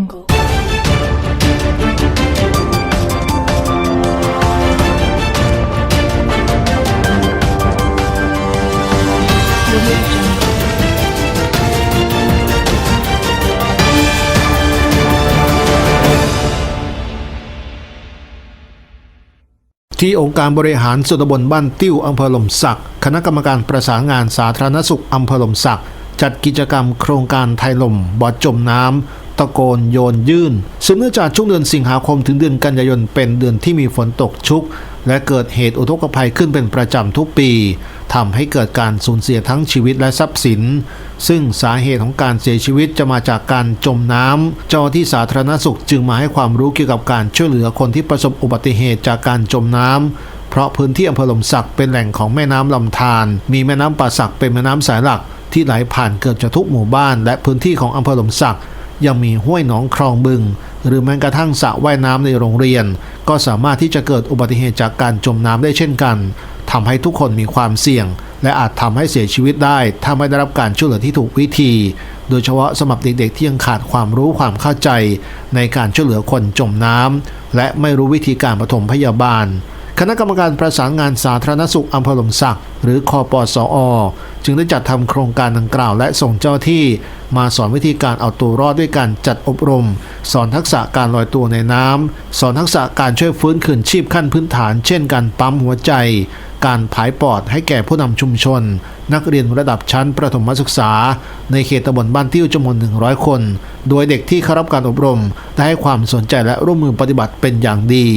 jungle. Jungle. ที่องค์การบริหารส่วนตำบลบ้านติ้วอำเภอหล่มสัก คณะกรรมการประสานงานสาธารณสุขอำเภอหล่มสัก จัดกิจกรรมโครงการไทยลมบอดจมน้ำ ตะโกนโยนยื่น ซึ่งเนื่องจากช่วงเดือนสิงหาคมถึงเดือนกันยายนเป็นเดือนที่มีฝนตกชุก และเกิดเหตุอุทกภัยขึ้นเป็นประจำทุกปีทำให้เกิดการสูญเสียทั้งชีวิตและทรัพย์สิน ซึ่งสาเหตุของการเสียชีวิตจะมาจากการจมน้ำเจ้าที่สาธารณสุขจึงมาให้ความรู้เกี่ยวกับการช่วยเหลือคนที่ประสบอุบัติเหตุจากการจมน้ำเพราะพื้นที่อำเภอหลมสักเป็นแหล่งของแม่น้ำลำธารมีแม่น้ำป่าสักเป็นแม่น้ำสายหลักที่ไหลผ่านเกือบจะทุกหมู่บ้าน และพื้นที่ของอำเภอหลมสัก ยังมีห้วยหนองคลองบึง หรือแม้กระทั่งสระว่ายน้ำในโรงเรียน ก็สามารถที่จะเกิดอุบัติเหตุจากการจมน้ำได้เช่นกันทำให้ทุกคนมีความเสี่ยง และอาจทำให้เสียชีวิตได้ถ้าไม่ได้รับการช่วยเหลือที่ถูกวิธี โดยเฉพาะสำหรับเด็กๆที่ยังขาดความรู้ความเข้าใจ ในการช่วยเหลือคนจมน้ำและไม่รู้วิธีการปฐมพยาบาล คณะกรรมการประสานงานสาธารณสุขอำเภอหลมสัก หรือคอปสอ จึงได้จัดทำโครงการดังกล่าวและส่งเจ้าหน้าที่ มาสอนวิธีการเอาตัวรอดด้วยการจัดอบรม สอนทักษะการลอยตัวในน้ำสอนทักษะการช่วยฟื้นคืนชีพขั้นพื้นฐาน เช่นการปั๊มหัวใจ การผายปอดให้แก่ผู้นำชุมชน นักเรียนระดับชั้นประถมศึกษา ในเขตตำบลบ้านติ้วจำนวน100 คน โดยเด็กที่เข้ารับการอบรมได้ให้ความสนใจและร่วมมือปฏิบัติเป็นอย่างดี